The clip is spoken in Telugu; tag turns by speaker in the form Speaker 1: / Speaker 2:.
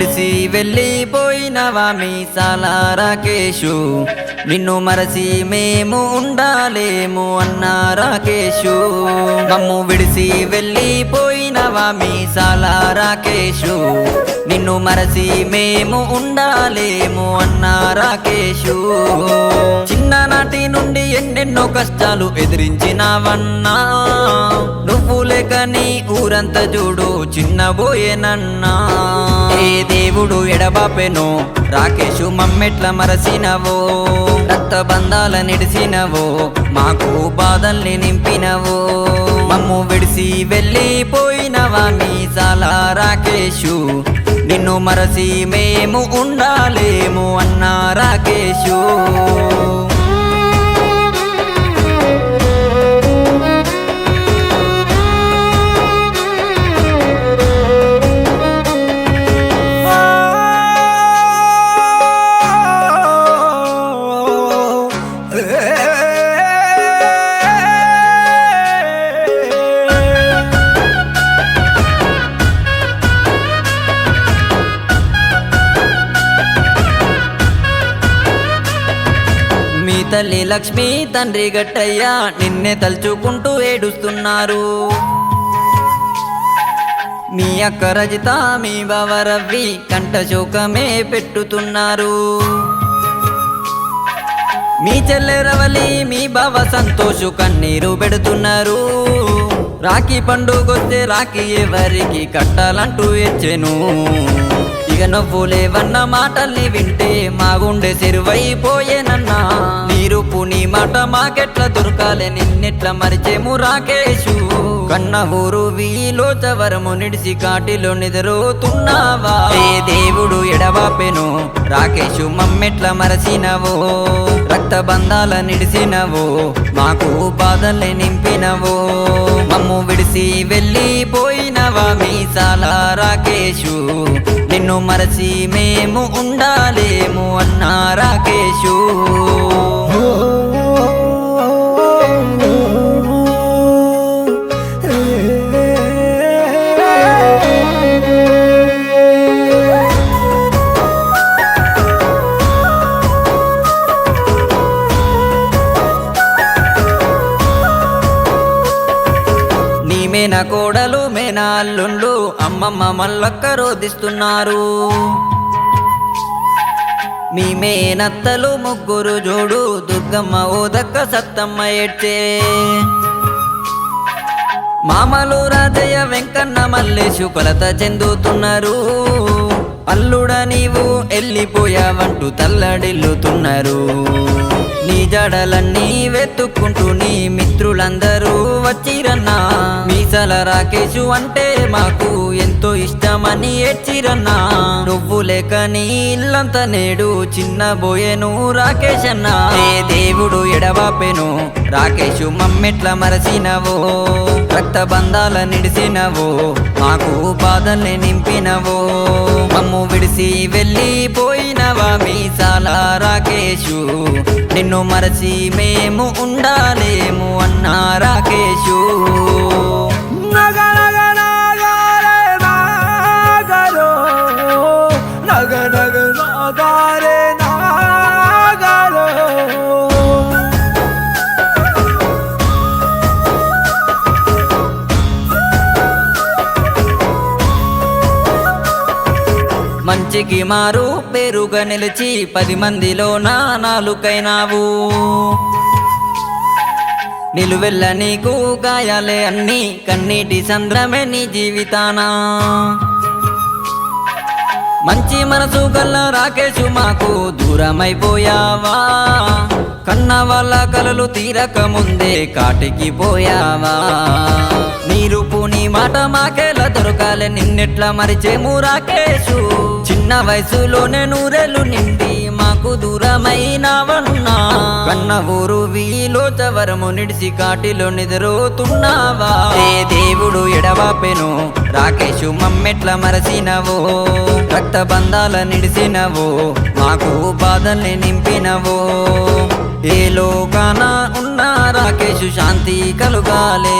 Speaker 1: విడిసి వెళ్ళిపోయినవా మీ రాకేషు? నిన్ను మరసి మేము ఉండాలేము అన్నా రాకేషు. మమ్ము విడిసి వెళ్ళిపోయినవా మీసాల రాకేషు? నిన్ను మరసి మేము ఉండాలేము అన్నా రాకేషు. చిన్ననాటి నుండి ఎన్నెన్నో కష్టాలు ఎదిరించినావన్నా ఊరంత చూడు చిన్నబోయేనన్నా ఏ దేవుడు ఎడబాపెను రాకేషు మమ్మెట్ల మరసినవో. రక్త బంధాల నిడిసినవో మాకు బాధల్ని నింపినవో. మమ్ము విడిసి వెళ్ళిపోయినవా మీసాల రాకేషు నిన్ను మరసి మేము ఉండాలేము అన్నా రాకేషు తల్లి లక్ష్మి తండ్రి గట్టయ్య నిన్నే తలుచుకుంటూ ఏడుస్తున్నారు. మీ అక్క రజిత మీ బావ రవి కంట శోకమే పెట్టుతున్నారు. మీ చెల్లెరవలి మీ బావ సంతోషు కన్నీరు పెడుతున్నారు. రాఖీ పండుగొస్తే రాఖీ ఎవరికి కట్టాలంటూ ఇచ్చెను ఇక నువ్వు లేవన్న మాటల్ని వింటే మా గుండె సెరువైపోయేనన్నా నీరు నీ మాట మాకెట్ల దొరకాలే నిన్నెట్ల మరిచేము రాకేషు. కన్న ఊరు వీలో చవరము నిడిసి కాటిలో నిద్రోతున్నావా ఏ దేవుడు ఎడవాపెను రాకేషు మమ్మెట్ల మరసినవో రక్త బంధాల నిడిసినవో మాకు బాధల్ని నింపినవో? మమ్ము విడిసి వెళ్ళిపో మీసాల రాకేషు నిన్ను మరసి మేము ఉండాలేము అన్నా రాకేషు. కోడలు మేన అమ్మమ్మ మల్లక్క రోధిస్తున్నారు. మీ మేనత్తలు ముగ్గురు జోడు దుర్గమ్మ ఓదక్క సత్తమ్మ ఎట్టే మామలు రాజయ్య వెంకన్న మల్లేషు కొలత చెందుతున్నారు. అల్లుడ నీవు వెళ్ళిపోయావంటూ తల్లడిల్లుతున్నారు. నీ జడలన్నీ వెతుక్కుంటూ నీ మిత్రులందరూ వచ్చిరన్నా. రాకేషు అంటే మాకు ఎంతో ఇష్టమని ఏడ్చిరన్నా. నువ్వు లేక నీ ఇల్లంతా నేడు చిన్న బోయెను రాకేష్ అన్నా ఏ దేవుడు ఎడవాపెను రాకేషు మమ్మెట్ల మరసినవో రక్త బంధాల నిడిసినవో మాకు బాధల్ని నింపినవో. మమ్ము విడిసి వెళ్ళిపోయినవా మీసాల రాకేషు నిన్ను మరచి మేము ఉండాలేము అన్నా రాకేషు మంచికి మారు పేరుగా నిలిచి పది మందిలో నా నాలుకైనావు. నిలువెల్ల నీకు గాయాలే అన్ని కన్నీటి సంద్రమే నీ జీవితానా. మంచి మనసు గల్ల రాకేశు మాకు దూరమైపోయావా. కన్న వాళ్ళ కలలు తీరక ముందే కాటికి పోయావా? నీరు పూని మాట మాకేలా దొరకాలే నిన్నెట్లా మరిచేము రాకేషు చిన్న వయసులోనే నూరెలు నిండి మాకు దూరమైనవన్నా కన్న ఊరు వీలో చవరము నిడిసి కాటిలో నిద్రోతున్నావా ఏ దేవుడు ఎడవాపెను రాకేశు మమ్మెట్ల మరసినవో రక్త బంధాల నిడిసినవో మాకు బాధల్ని నింపినవో? ఏ లోకాన ఉన్న రాకేషు శాంతి కలుగాలే.